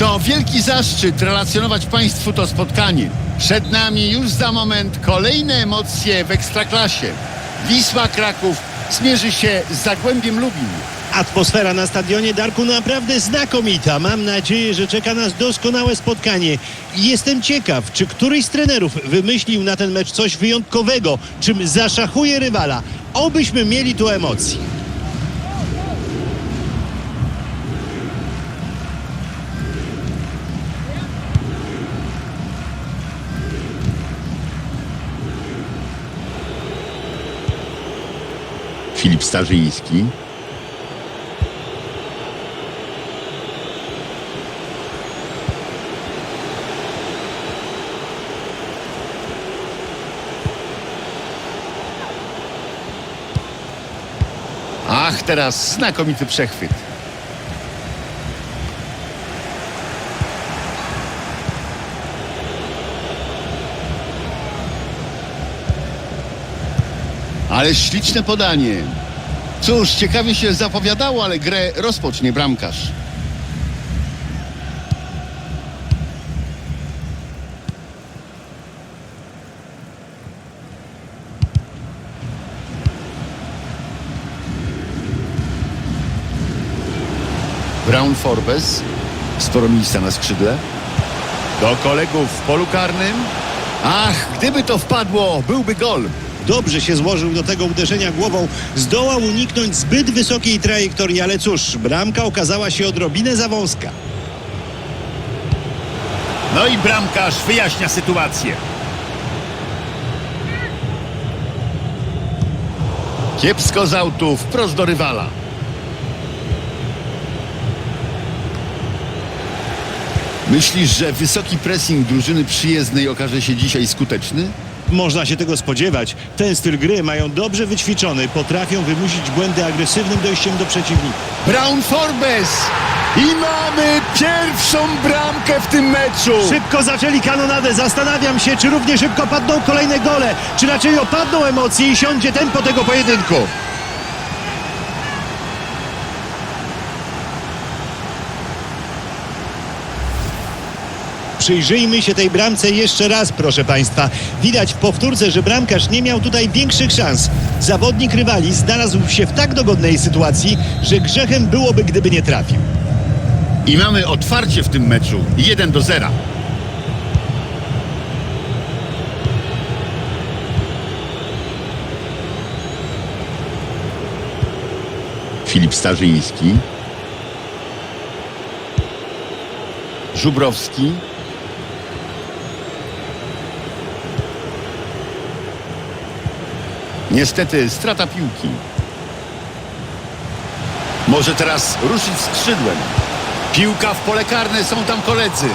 To wielki zaszczyt relacjonować Państwu to spotkanie. Przed nami już za moment kolejne emocje w Ekstraklasie. Wisła Kraków zmierzy się z Zagłębiem Lubin. Atmosfera na stadionie Darku naprawdę znakomita. Mam nadzieję, że czeka nas doskonałe spotkanie. Jestem ciekaw, czy któryś z trenerów wymyślił na ten mecz coś wyjątkowego, czym zaszachuje rywala. Obyśmy mieli tu emocji. Filip Starzyński. Ach, teraz znakomity przechwyt. Ale śliczne podanie. Cóż, ciekawie się zapowiadało, ale grę rozpocznie bramkarz. Brown Forbes. Sporo miejsca na skrzydle. Do kolegów w polu karnym. Ach, gdyby to wpadło, byłby gol. Dobrze się złożył do tego uderzenia głową. Zdołał uniknąć zbyt wysokiej trajektorii, ale cóż, bramka okazała się odrobinę za wąska. No i bramkarz wyjaśnia sytuację. Kiepsko z autu, wprost do rywala. Myślisz, że wysoki pressing drużyny przyjezdnej okaże się dzisiaj skuteczny? Można się tego spodziewać. Ten styl gry mają dobrze wyćwiczony, potrafią wymusić błędy agresywnym dojściem do przeciwnika. Brown Forbes! I mamy pierwszą bramkę w tym meczu! Szybko zaczęli kanonadę. Zastanawiam się, czy równie szybko padną kolejne gole, czy raczej opadną emocje i siądzie tempo tego pojedynku. Przyjrzyjmy się tej bramce jeszcze raz, proszę Państwa. Widać w powtórce, że bramkarz nie miał tutaj większych szans. Zawodnik rywali znalazł się w tak dogodnej sytuacji, że grzechem byłoby, gdyby nie trafił. I mamy otwarcie w tym meczu. 1 do 0. Filip Starzyński. Żubrowski. Niestety strata piłki. Może teraz ruszyć skrzydłem. Piłka w pole karne, są tam koledzy.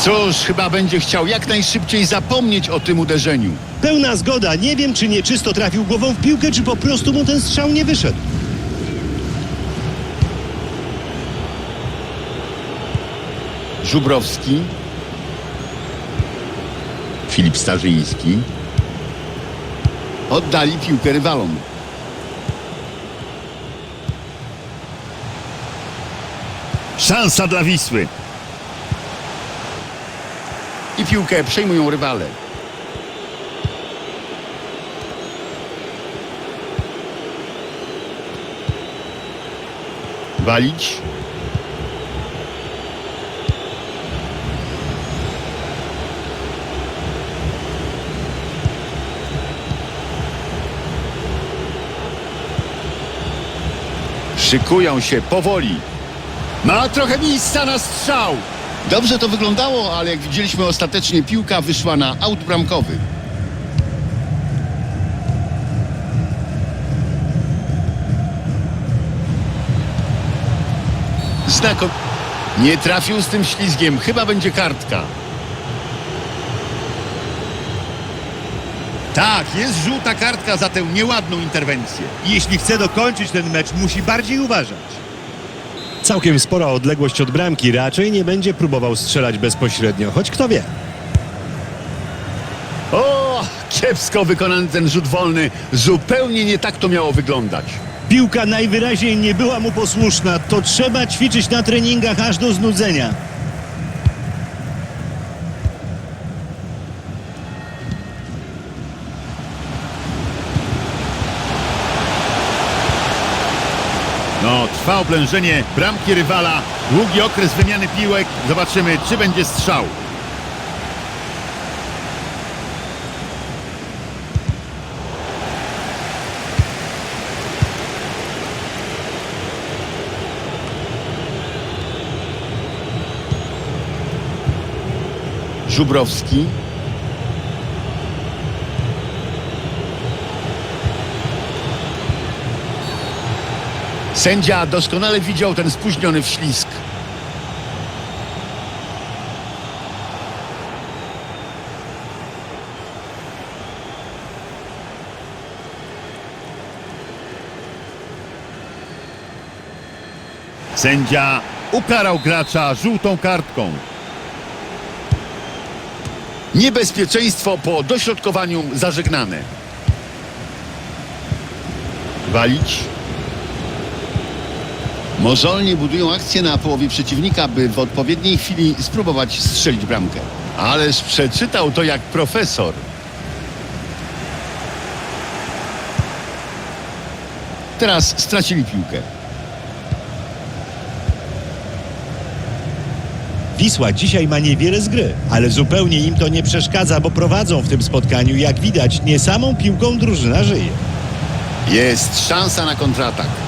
Cóż, chyba będzie chciał jak najszybciej zapomnieć o tym uderzeniu. Pełna zgoda. Nie wiem, czy nieczysto trafił głową w piłkę, czy po prostu mu ten strzał nie wyszedł. Żubrowski. Filip Starzyński. Oddali piłkę rywalom. Szansa dla Wisły. I piłkę przejmują rywale. Walić. Szykują się powoli. Ma trochę miejsca na strzał. Dobrze to wyglądało, ale jak widzieliśmy ostatecznie piłka wyszła na aut bramkowy. Znako... Nie trafił z tym ślizgiem. Chyba będzie kartka. Tak, jest żółta kartka za tę nieładną interwencję. Jeśli chce dokończyć ten mecz, musi bardziej uważać. Całkiem spora odległość od bramki. Raczej nie będzie próbował strzelać bezpośrednio, choć kto wie. O, kiepsko wykonany ten rzut wolny. Zupełnie nie tak to miało wyglądać. Piłka najwyraźniej nie była mu posłuszna. To trzeba ćwiczyć na treningach aż do znudzenia. No, trwa oblężenie bramki rywala. Długi okres wymiany piłek. Zobaczymy, czy będzie strzał. Żubrowski. Sędzia doskonale widział ten spóźniony wślizg. Sędzia ukarał gracza żółtą kartką. Niebezpieczeństwo po dośrodkowaniu zażegnane. Walić. Mozolnie budują akcję na połowie przeciwnika, by w odpowiedniej chwili spróbować strzelić bramkę. Ależ przeczytał to jak profesor. Teraz stracili piłkę. Wisła dzisiaj ma niewiele z gry, ale zupełnie im to nie przeszkadza, bo prowadzą w tym spotkaniu, jak widać, nie samą piłką drużyna żyje. Jest szansa na kontratak.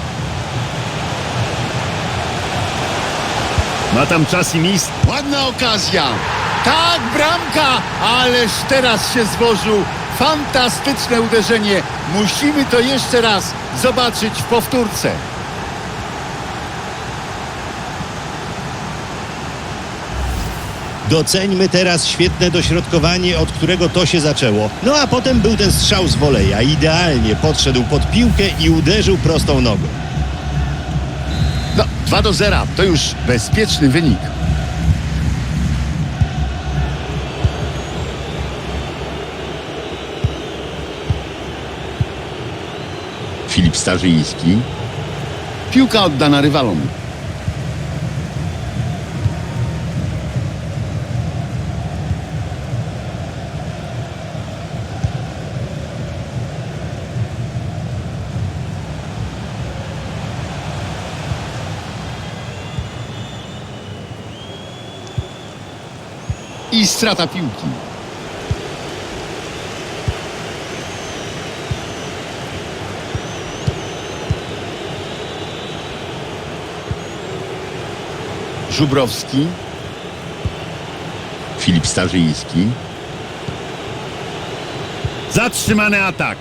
Ma tam czas i miejsce. Ładna okazja. Tak, bramka! Ależ teraz się złożył. Fantastyczne uderzenie. Musimy to jeszcze raz zobaczyć w powtórce. Doceńmy teraz świetne dośrodkowanie, od którego to się zaczęło. No a potem był ten strzał z woleja. Idealnie podszedł pod piłkę i uderzył prostą nogą. No, 2 do 0 to już bezpieczny wynik. Filip Starzyński. Piłka oddana rywalom. Strata piłki. Żubrowski. Filip Starzyński. Zatrzymany atak.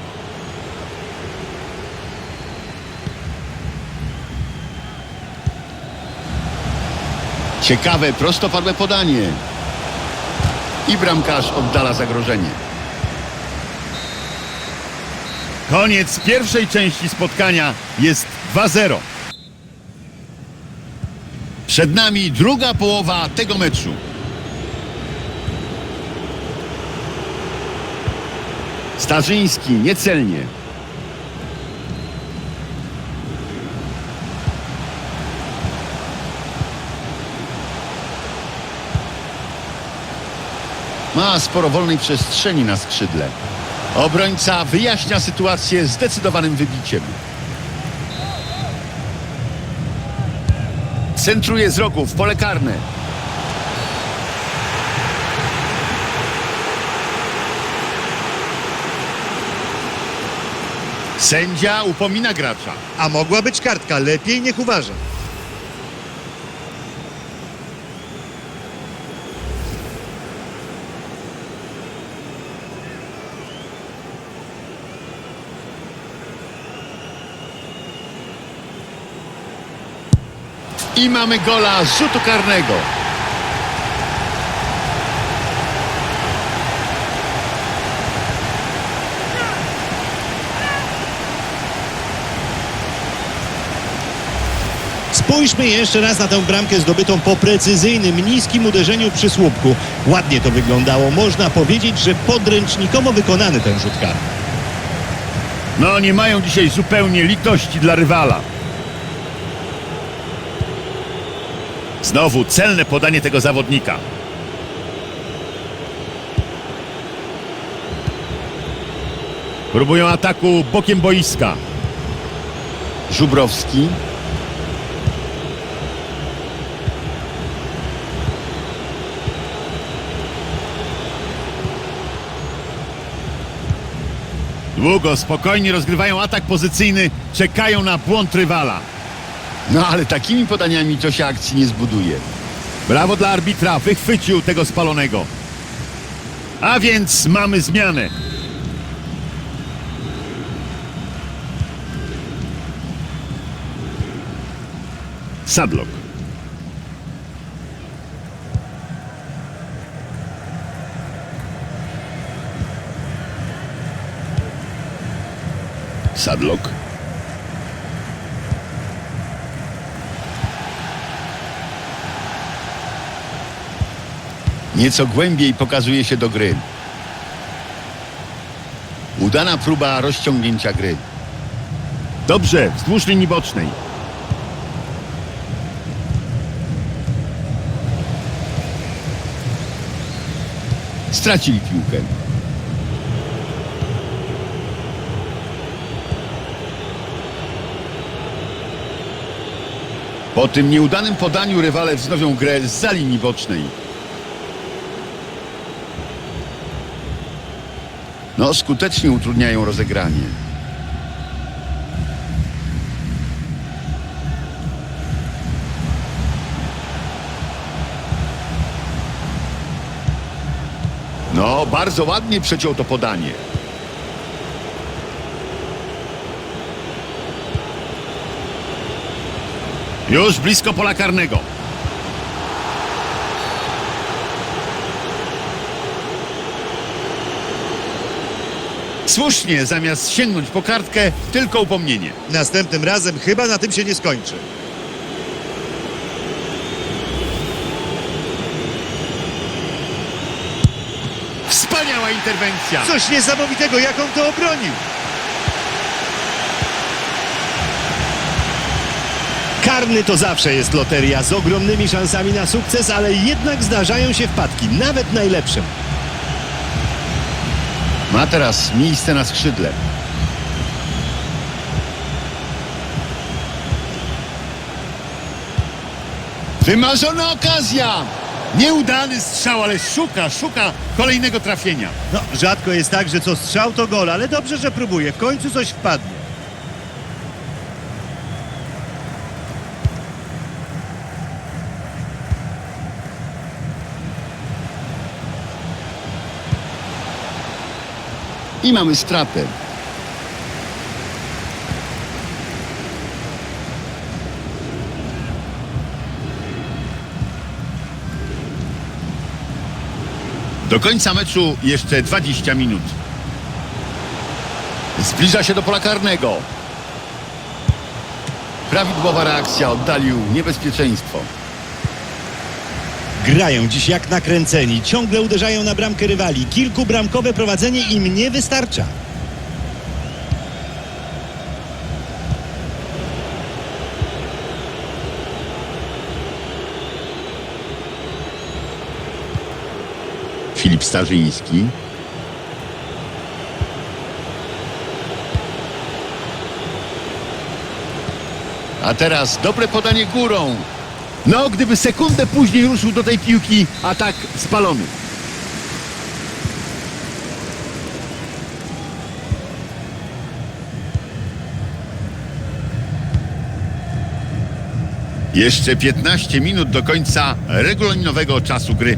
Ciekawe, prostopadłe podanie. I bramkarz oddala zagrożenie. Koniec pierwszej części spotkania jest 2-0. Przed nami druga połowa tego meczu. Starzyński niecelnie. Ma sporo wolnej przestrzeni na skrzydle. Obrońca wyjaśnia sytuację zdecydowanym wybiciem. Centruje z rogu w pole karne. Sędzia upomina gracza. A mogła być kartka, lepiej niech uważa. I mamy gola z rzutu karnego. Spójrzmy jeszcze raz na tę bramkę zdobytą po precyzyjnym, niskim uderzeniu przy słupku. Ładnie to wyglądało. Można powiedzieć, że podręcznikowo wykonany ten rzut karny. No nie mają dzisiaj zupełnie litości dla rywala. Znowu celne podanie tego zawodnika. Próbują ataku bokiem boiska. Żubrowski. Długo, spokojnie rozgrywają atak pozycyjny, czekają na błąd rywala. No ale takimi podaniami to się akcji nie zbuduje. Brawo dla arbitra, wychwycił tego spalonego. A więc mamy zmianę. Sadlock. Sadlock. Nieco głębiej pokazuje się do gry. Udana próba rozciągnięcia gry. Dobrze, wzdłuż linii bocznej. Stracili piłkę. Po tym nieudanym podaniu rywale wznowią grę za linii bocznej. No, skutecznie utrudniają rozegranie. No, bardzo ładnie przeciął to podanie. Już blisko pola karnego. Słusznie, zamiast sięgnąć po kartkę, tylko upomnienie. Następnym razem chyba na tym się nie skończy. Wspaniała interwencja. Coś niesamowitego, jak on to obronił. Karny to zawsze jest loteria z ogromnymi szansami na sukces, ale jednak zdarzają się wpadki, nawet najlepsze. Ma teraz miejsce na skrzydle. Wymarzona okazja! Nieudany strzał, ale szuka, szuka kolejnego trafienia. No, rzadko jest tak, że co strzał to gol, ale dobrze, że próbuje. W końcu coś wpadnie. I mamy stratę. Do końca meczu jeszcze 20 minut. Zbliża się do pola karnego. Prawidłowa reakcja oddalił niebezpieczeństwo. Grają dziś jak nakręceni, ciągle uderzają na bramkę rywali. Kilkubramkowe prowadzenie im nie wystarcza. Filip Starzyński. A teraz dobre podanie górą. No, gdyby sekundę później ruszył do tej piłki, atak spalony. Jeszcze 15 minut do końca regulaminowego czasu gry.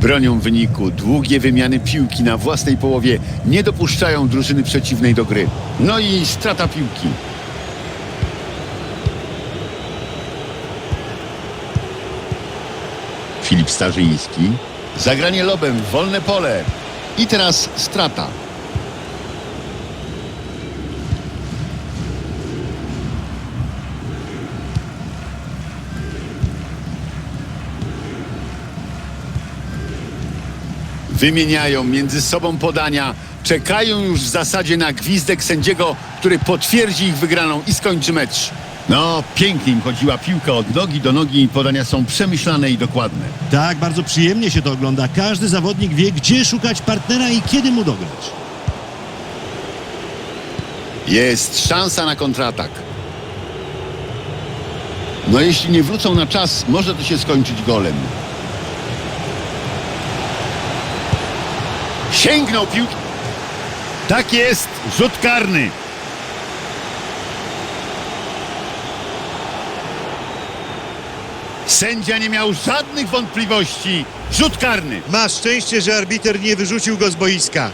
Bronią wyniku. Długie wymiany piłki na własnej połowie nie dopuszczają drużyny przeciwnej do gry. No i strata piłki. Filip Starzyński. Zagranie lobem w wolne pole. I teraz strata. Wymieniają między sobą podania. Czekają już w zasadzie na gwizdek sędziego, który potwierdzi ich wygraną i skończy mecz. No, pięknie im chodziła piłka od nogi do nogi. Podania są przemyślane i dokładne. Tak, bardzo przyjemnie się to ogląda. Każdy zawodnik wie, gdzie szukać partnera i kiedy mu dograć. Jest szansa na kontratak. No jeśli nie wrócą na czas, może to się skończyć golem. Sięgnął piłkę. Tak jest, rzut karny. Sędzia nie miał żadnych wątpliwości. Rzut karny. Ma szczęście, że arbiter nie wyrzucił go z boiska.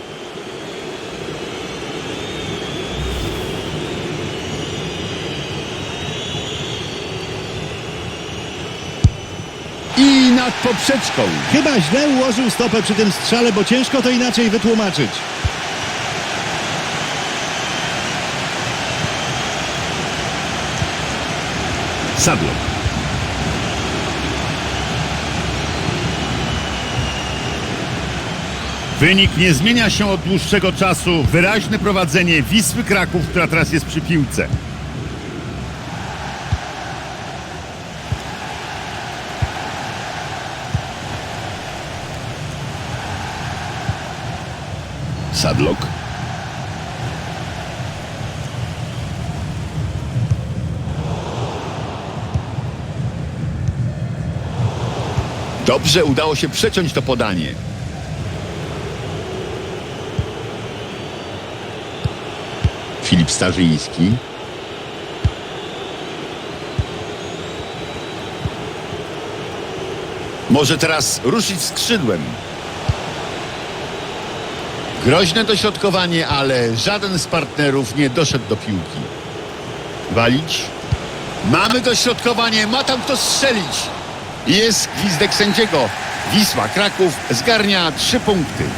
I nad poprzeczką. Chyba źle ułożył stopę przy tym strzale, bo ciężko to inaczej wytłumaczyć. Sadlok. Wynik nie zmienia się od dłuższego czasu. Wyraźne prowadzenie Wisły Kraków, która teraz jest przy piłce. Sadlok. Dobrze udało się przeciąć to podanie. Filip Starzyński. Może teraz ruszyć skrzydłem. Groźne dośrodkowanie, ale żaden z partnerów nie doszedł do piłki. Walić. Mamy dośrodkowanie, ma tam kto strzelić. Jest gwizdek sędziego. Wisła Kraków zgarnia trzy punkty.